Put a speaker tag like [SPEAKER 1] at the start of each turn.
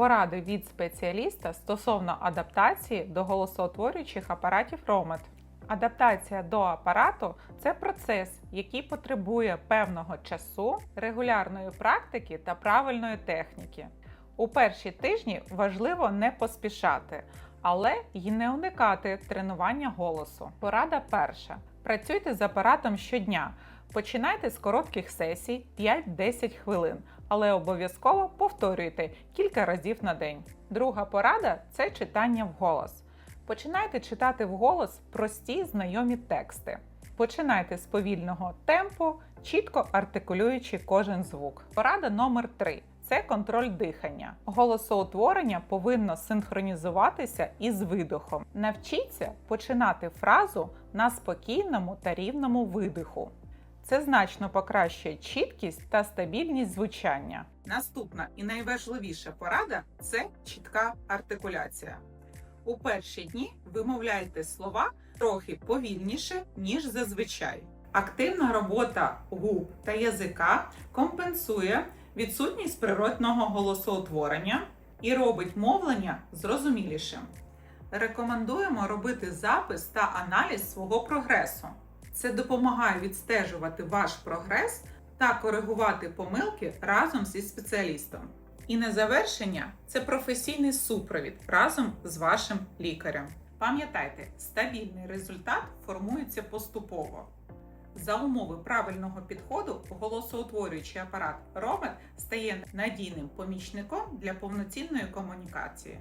[SPEAKER 1] Поради від спеціаліста стосовно адаптації до голосоутворюючих апаратів ромет. Адаптація до апарату це процес, який потребує певного часу, регулярної практики та правильної техніки. У перші тижні важливо не поспішати, але й не уникати тренування голосу. Порада перша: працюйте з апаратом щодня. Починайте з коротких сесій 5-10 хвилин, але обов'язково повторюйте кілька разів на день. Друга порада це читання вголос. Починайте читати вголос прості знайомі тексти. Починайте з повільного темпу, чітко артикулюючи кожен звук. Порада номер 3 це контроль дихання. Голосоутворення повинно синхронізуватися із видохом. Навчіться починати фразу на спокійному та рівному видиху. Це значно покращує чіткість та стабільність звучання. Наступна і найважливіша порада це чітка артикуляція. У перші дні вимовляйте слова трохи повільніше, ніж зазвичай. Активна робота губ та язика компенсує відсутність природного голосоутворення і робить мовлення зрозумілішим. Рекомендуємо робити запис та аналіз свого прогресу. Це допомагає відстежувати ваш прогрес та коригувати помилки разом зі спеціалістом. І на завершення це професійний супровід разом з вашим лікарем. Пам'ятайте, стабільний результат формується поступово. За умови правильного підходу голосоутворюючий апарат робот стає надійним помічником для повноцінної комунікації.